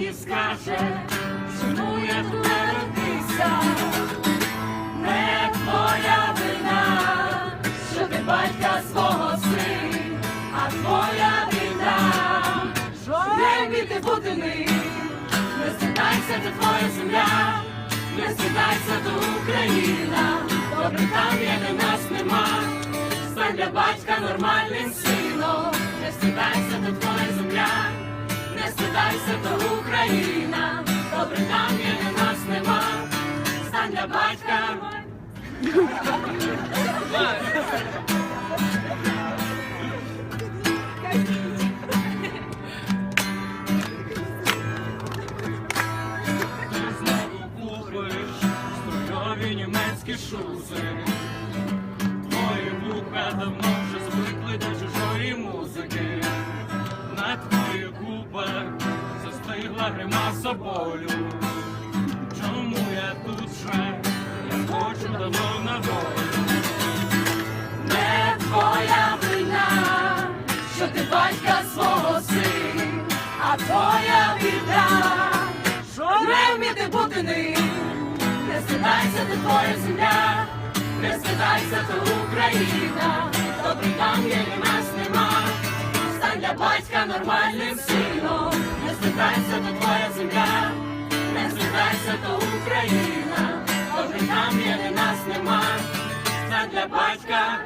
мені скаже, чому я тут народився, не твоя вина, що ти батька свого син, а твоя вина, що не ти бути ним. Не стидайся, до твоя земля, не стидайся, до Україна, добре там, є, де нас нема, стань для батька нормальним сином, не стидайся, до твоя земля, не стидайся, до України добре там є, де нас нема. Стань для батька. Ти знову купиш струйові німецькі шузи. Твої вуха давно вже звикли до чужої музики. На твоїх губах застигла гримаса болю. Чому я тут же? Я хочу давно на волю. Не твоя вина, що ти батька свого син, а твоя біда, що не вміти бути ним. Не стидайся, ти твоя земля, не стидайся, то Україна, добрий там є, і нас нема. Стань для батька нормальним сином, не стидайся, то твоя земля, не злітайся, то Україна, там є, і нас нема. це для батька